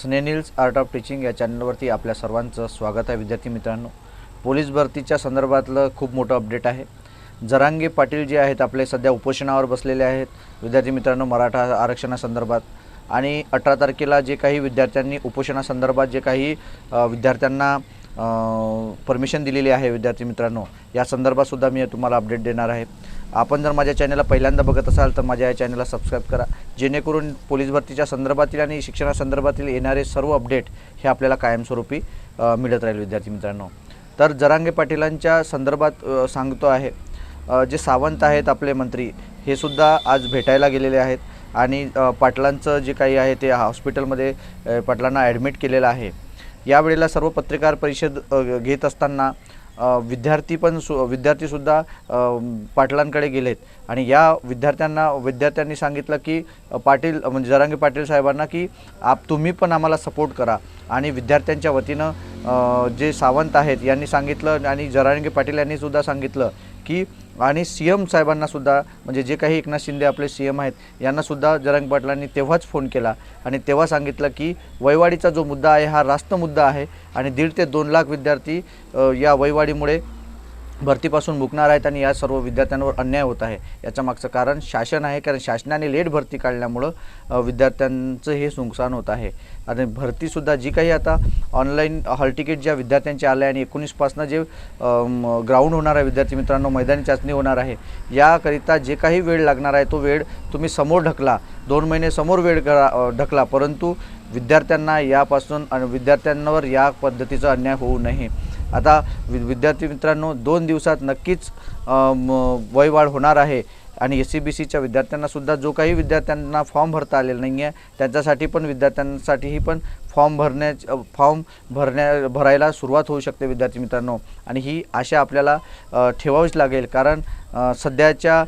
स्नेनिल्स art of teaching या चॅनलवरती आपल्या सर्वांचं स्वागत आहे. विद्यार्थी मित्रांनो पोलीस भरतीच्या संदर्भातलं खूप मोठं अपडेट आहे. जरांगे पाटील जे आहेत आपले सध्या उपोषणावर बसलेले आहेत. विद्यार्थी मित्रांनो मराठा आरक्षणासंदर्भात. आणि अठरा तारखेला जे काही विद्यार्थ्यांनी उपोषणासंदर्भात जे काही विद्यार्थ्यांना परमिशन दिलेली आहे विद्यार्थी मित्रांनो या संदर्भातसुद्धा मी तुम्हाला अपडेट देणार आहे. आपण जर माझ्या चॅनलला पहिल्यांदा बघत असाल तर माझ्या या चॅनलला सबस्क्राईब करा. जेणेकरून पोलीस भरतीच्या संदर्भातील आणि शिक्षणासंदर्भातील येणारे सर्व अपडेट हे आपल्याला कायमस्वरूपी मिळत राहील विद्यार्थी मित्रांनो. तर जरांगे पाटीलांच्या संदर्भात सांगतो आहे जे सावंत आहेत आपले मंत्री हे सुद्धा आज भेटायला गेलेले आहेत आणि पाटलांचं जे काही आहे ते हॉस्पिटलमध्ये पाटलांना ॲडमिट केलेलं आहे. यावेळेला सर्व पत्रकार परिषद घेत असताना विद्यार्थी पण सु विद्यार्थीसुद्धा पाटलांकडे गेलेत. आणि या विद्यार्थ्यांना विद्यार्थ्यांनी सांगितलं की पाटील म्हणजे जरांगे पाटील साहेबांना की आप तुम्ही पण आम्हाला सपोर्ट करा. आणि विद्यार्थ्यांच्या वतीनं जे सावंत आहेत यांनी सांगितलं आणि जरांगे पाटील यांनी सुद्धा सांगितलं की आणि सी एम साहेबांनासुद्धा म्हणजे जे काही एकनाथ शिंदे आपले सी एम आहेत यांनासुद्धा जरंग पाटलांनी तेव्हाच फोन केला आणि तेव्हा सांगितलं की वैवाडीचा जो मुद्दा आहे हा रास्त मुद्दा आहे आणि दीड ते दोन लाख विद्यार्थी या वैवाडीमुळे भरतीपासून मुकणार आहेत आणि या सर्व विद्यार्थ्यांवर अन्याय होत आहे. याच्या मागचं कारण शासन आहे कारण शासनाने लेट भरती काढल्यामुळं विद्यार्थ्यांचं हे नुकसान होत आहे. आणि भरतीसुद्धा जी काही आता ऑनलाईन हॉल तिकीट ज्या विद्यार्थ्यांचे आले आणि एकोणीसपासनं जे ग्राउंड होणार आहे विद्यार्थी मित्रांनो मैदानी चाचणी होणार आहे याकरिता जे काही वेळ लागणार आहे तो वेळ तुम्ही समोर ढकला. दोन महिने समोर वेळ करा ढकला परंतु विद्यार्थ्यांना यापासून आणि विद्यार्थ्यांवर या पद्धतीचा अन्याय होऊ नये. आता वि विद्यार्थी मित्रांनो दोन दिवसात नक्कीच म, वयवाढ होणार आहे. आणि एस सी बी सीच्या विद्यार्थ्यांनासुद्धा जो काही विद्यार्थ्यांना फॉर्म भरता आलेला नाही आहे त्यांच्यासाठी पण विद्यार्थ्यांसाठीही पण फॉर्म भरण्या फॉर्म भरण्या भरायला सुरुवात होऊ शकते विद्यार्थी मित्रांनो. आणि ही आशा आपल्याला ठेवावीच लागेल. कारण सध्याच्या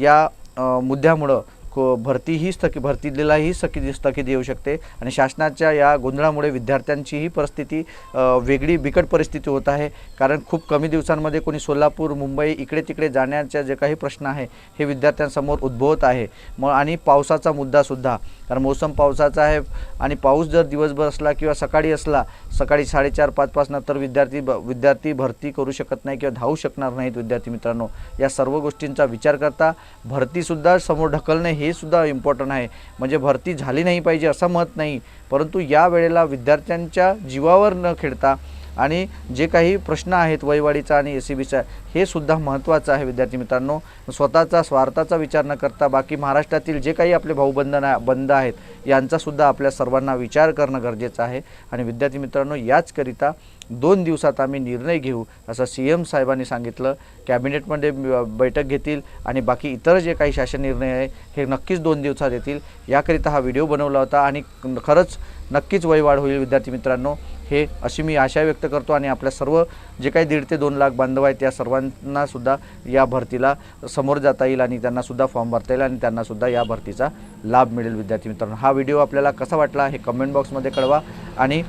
या मुद्द्यामुळं को भरतीही स्थगित भरतीलाही स्थगित स्थगिती येऊ शकते. आणि शासनाच्या या गोंधळामुळे विद्यार्थ्यांचीही परिस्थिती वेगळी बिकट परिस्थिती होत आहे. कारण खूप कमी दिवसांमध्ये कोणी सोलापूर मुंबई इकडे तिकडे जाण्याच्या जे काही प्रश्न आहे हे विद्यार्थ्यांसमोर उद्भवत आहे. मग आणि पावसाचा मुद्दासुद्धा कारण मोसम पावसाचा आहे आणि पाऊस जर दिवसभर असला किंवा सकाळी असला सकाळी साडेचार पाचपास नंतर विद्यार्थी ब विद्यार्थी भरती करू शकत नाही किंवा धावू शकणार नाहीत विद्यार्थी मित्रांनो. या सर्व गोष्टींचा विचार करता भरतीसुद्धा समोर ढकलणे हे सुद्धा इम्पॉर्टंट आहे. म्हणजे भरती झाली नाही पाहिजे असं मत नाही. परंतु या वेळेला विद्यार्थ्यांच्या जीवावर न खेळता आणि जे काही प्रश्न आहेत वयवाडीचा आणि एस सी बीचा हे सुद्धा महत्त्वाचं आहे विद्यार्थी मित्रांनो. स्वतःचा स्वार्थाचा विचार न करता बाकी महाराष्ट्रातील जे काही आपले भाऊबंधन बंद बंध आहेत यांचासुद्धा आपल्या सर्वांना विचार करणं गरजेचं आहे. आणि विद्यार्थी मित्रांनो याचकरिता दोन दिवसात आम्ही निर्णय घेऊ असं सी एम साहेबांनी सांगितलं. कॅबिनेटमध्ये ब- बैठक घेतील आणि बाकी इतर जे काही शासन निर्णय आहे हे नक्कीच दोन दिवसात येतील. याकरिता हा व्हिडिओ बनवला होता आणि खरंच नक्कीच वयवाढ होईल विद्यार्थी मित्रांनो. हे अशी मी आशा व्यक्त करतो आणि आपल्या सर्व जे काही दीड ते दोन लाख बांधव आहेत त्या सर्वांनासुद्धा या भरतीला समोर जाता येईल आणि त्यांनासुद्धा फॉर्म भरता येईल आणि त्यांनासुद्धा या भरतीचा लाभ मिळेल विद्यार्थी मित्रांनो. हा व्हिडिओ आपल्याला कसा वाटला हे कमेंट बॉक्समध्ये कळवा. आणि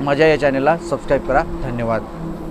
माझ्या या चॅनलला सबस्क्राईब करा. धन्यवाद.